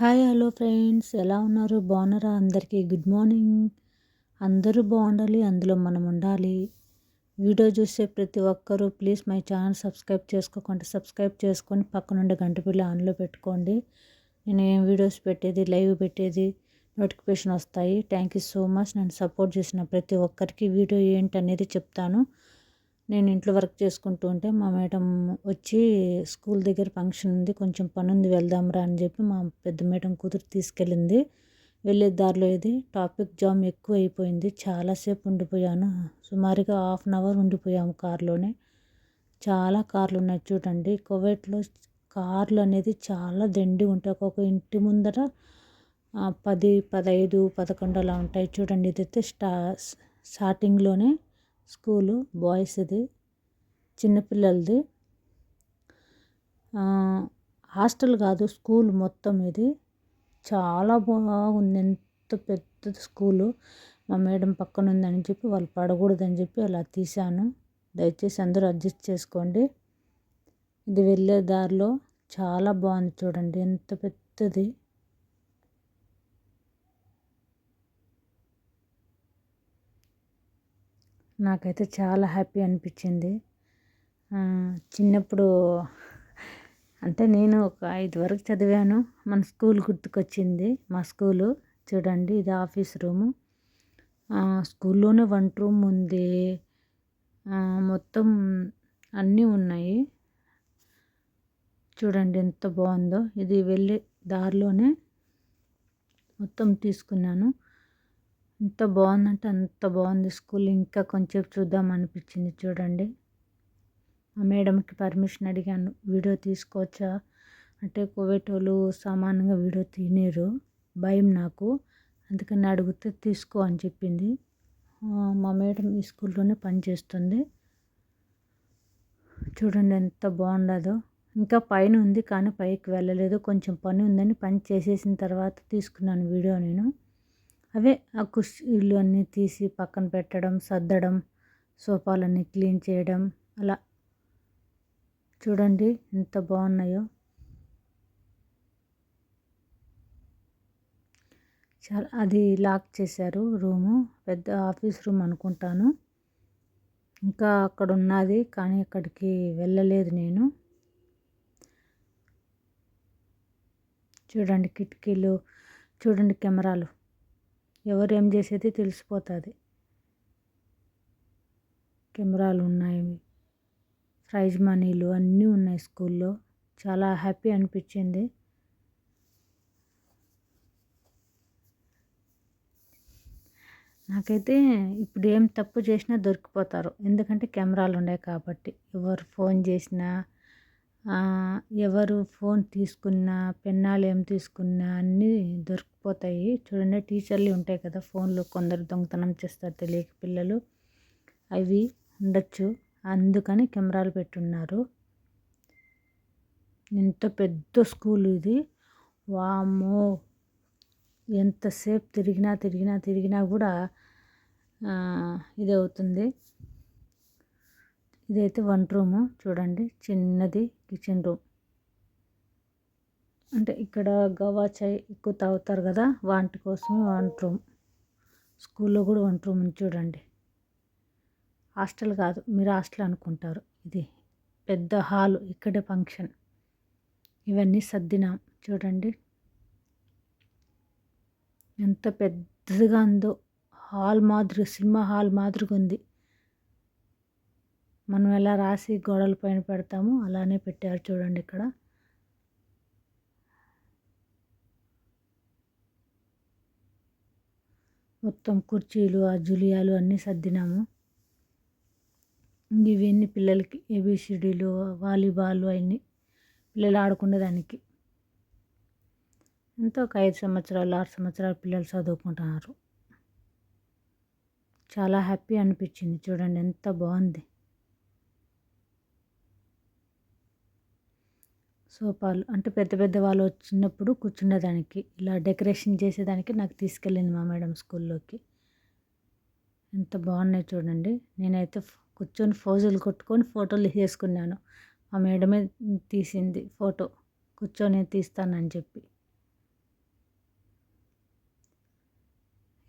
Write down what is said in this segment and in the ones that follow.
Hi hello friends. ఎలా ఉన్నారు? బాగున్నారా? అందరికీ గుడ్ మార్నింగ్. అందరూ బాగుండాలి అందులో మనం ఉండాలి. వీడియో చూసే ప్రతి ఒక్కరూ ప్లీజ్ మై ఛానల్ సబ్స్క్రైబ్ చేసుకోకుండా. సబ్స్క్రైబ్ చేసుకొని పక్కనుండే గంట పిల్ల ఆన్లో పెట్టుకోండి. నేను ఏం వీడియోస్ పెట్టేది లైవ్ పెట్టేది నోటిఫికేషన్ వస్తాయి. Thank you so much. నన్ను సపోర్ట్ చేసిన ప్రతి ఒక్కరికి వీడియో ఏంటి అనేది చెప్తాను. నేను ఇంట్లో వర్క్ చేసుకుంటూ ఉంటే మా మేడం వచ్చి స్కూల్ దగ్గర ఫంక్షన్ ఉంది కొంచెం పని ఉంది వెళ్దాంరా అని చెప్పి మా పెద్ద మేడం కూతురు తీసుకెళ్ళింది. వెళ్ళే దారిలో ఇది టాపిక్ జామ్ ఎక్కువ అయిపోయింది చాలాసేపు ఉండిపోయాను. సుమారుగా హాఫ్ అన్ అవర్ ఉండిపోయాము కారులోనే. చాలా కార్లు ఉన్నాయి చూడండి. కువైట్లో కార్లు అనేది చాలా దండి ఉంటాయి. ఒక్కొక్క ఇంటి ముందర పది పదహైదు పదకొండు అలా ఉంటాయి చూడండి. ఇదైతే స్టా స్టార్టింగ్లోనే స్కూలు బాయ్స్ది చిన్నపిల్లలది హాస్టల్ కాదు స్కూల్ మొత్తం ఇది. చాలా బాగుంది. ఎంత పెద్ద స్కూలు. మా మేడం పక్కన ఉందని చెప్పి వాళ్ళు పడకూడదని చెప్పి అలా తీశాను. దయచేసి అందరూ అడ్జస్ట్ చేసుకోండి. ఇది వెళ్ళే దారిలో చాలా బాగుంది చూడండి. ఎంత పెద్దది. నాకైతే చాలా హ్యాపీ అనిపించింది. చిన్నప్పుడు అంటే నేను ఒక ఐదు వరకు చదివాను. మన స్కూల్ గుర్తుకొచ్చింది. మా స్కూలు చూడండి ఇది ఆఫీస్ రూము. స్కూల్లోనే వంట రూమ్ ఉంది. మొత్తం అన్నీ ఉన్నాయి. చూడండి ఎంత బాగుందో. ఇది వెళ్ళే దారిలోనే మొత్తం తీసుకున్నాను. ఎంత బాగుందంటే అంత బాగుంది స్కూల్. ఇంకా కొంచెం చూద్దాం అనిపించింది చూడండి. ఆ మేడంకి పర్మిషన్ అడిగాను. వీడియో తీసుకోవచ్చా? అంటే కోవిడ్ వాళ్ళు సామాన్యంగా వీడియో తినేరు భయం నాకు. అందుకని అడిగితే తీసుకో అని చెప్పింది. మా మేడం ఈ స్కూల్లోనే పనిచేస్తుంది చూడండి ఎంత బాగుండదో ఇంకా పైన ఉంది కానీ పైకి వెళ్ళలేదు. కొంచెం పని ఉందని పని చేసేసిన తర్వాత తీసుకున్నాను వీడియో నేను. అవే ఆ కుర్చీలు అన్నీ తీసి పక్కన పెట్టడం సర్దడం సోఫాలన్నీ క్లీన్ చేయడం అలా. చూడండి ఎంత బాగున్నాయో. చాలా అది లాక్ చేశారు రూము పెద్ద ఆఫీస్ రూమ్ అనుకుంటాను. ఇంకా అక్కడ ఉన్నది కానీ అక్కడికి వెళ్ళలేదు నేను. చూడండి కిటికీలు చూడండి కెమెరాలు. ఎవరు ఏం చేసేది తెలిసిపోతుంది. కెమెరాలు ఉన్నాయి. ప్రైజ్ మనీలు అన్నీ ఉన్నాయి స్కూల్లో. చాలా హ్యాపీ అనిపించింది. నాకైతే ఇప్పుడు ఏం తప్పు చేసినా దొరికిపోతారు. ఎందుకంటే కెమెరాలు ఉన్నాయి కాబట్టి. ఎవరు ఫోన్ చేసినా ఎవరు ఫోన్ తీసుకున్నా పెన్నాలు ఏం తీసుకున్నా అన్నీ దొరికిపోతాయి. చూడండి టీచర్లు ఉంటాయి కదా ఫోన్లు కొందరు దొంగతనం చేస్తారు తెలియక పిల్లలు. అవి ఉండొచ్చు. అందుకని కెమెరాలు పెట్టున్నారు. ఎంత పెద్ద స్కూల్ ఇది. వామ్మో! ఎంతసేపు తిరిగినా తిరిగినా తిరిగినా కూడా ఇది అవుతుంది ఇదైతే వన్ రూము. చూడండి చిన్నది. Kitchen room. అంటే ఇక్కడ గవా చాయ్ ఎక్కువ తాగుతారు కదా వాటి కోసం వంట రూమ్. స్కూల్లో కూడా వంట రూమ్ చూడండి. హాస్టల్ కాదు మీరు హాస్టల్ అనుకుంటారు ఇది. పెద్ద హాలు ఇక్కడే ఫంక్షన్. ఇవన్నీ సర్దినాం చూడండి. ఎంత పెద్దగా ఉందో. హాల్ మాదిరి సినిమా హాల్ మాదిరిగా ఉంది. మనం ఎలా రాసి గోడల పైన పెడతామో అలానే పెట్టారు చూడండి ఇక్కడ. మొత్తం కుర్చీలు ఆ జులియాలు అన్నీ సర్దినాము. ఇవన్నీ పిల్లలకి ఏబిసిడీలు వాలీబాల్ అవన్నీ పిల్లలు ఆడుకునేదానికి ఎంతో ఒక ఐదు సంవత్సరాలు ఆరు సంవత్సరాలు పిల్లలు చదువుకుంటున్నారు. చాలా హ్యాపీ అనిపించింది చూడండి ఎంత బాగుంది. సోఫాలు అంటే పెద్ద పెద్ద వాళ్ళు వచ్చినప్పుడు కూర్చునేదానికి ఇలా డెకరేషన్ చేసేదానికి నాకు తీసుకెళ్ళింది మా మేడం స్కూల్లోకి. ఎంత బాగున్నాయి చూడండి. నేనైతే కూర్చొని ఫోజులు కొట్టుకొని ఫోటోలు తీసుకున్నాను. మా మేడమే తీసింది ఫోటో కూర్చొని తీస్తానని చెప్పి.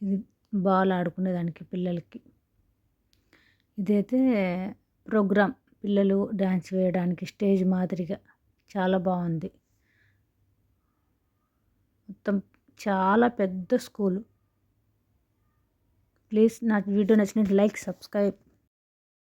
ఇది బాల్ ఆడుకునేదానికి పిల్లలకి. ఇదైతే ప్రోగ్రామ్ పిల్లలు డ్యాన్స్ వేయడానికి స్టేజ్ మాదిరిగా. చాలా బాగుంది. మొత్తం చాలా పెద్ద స్కూలు. ప్లీజ్ నాకు వీడియో నచ్చినట్టు లైక్ సబ్స్క్రైబ్.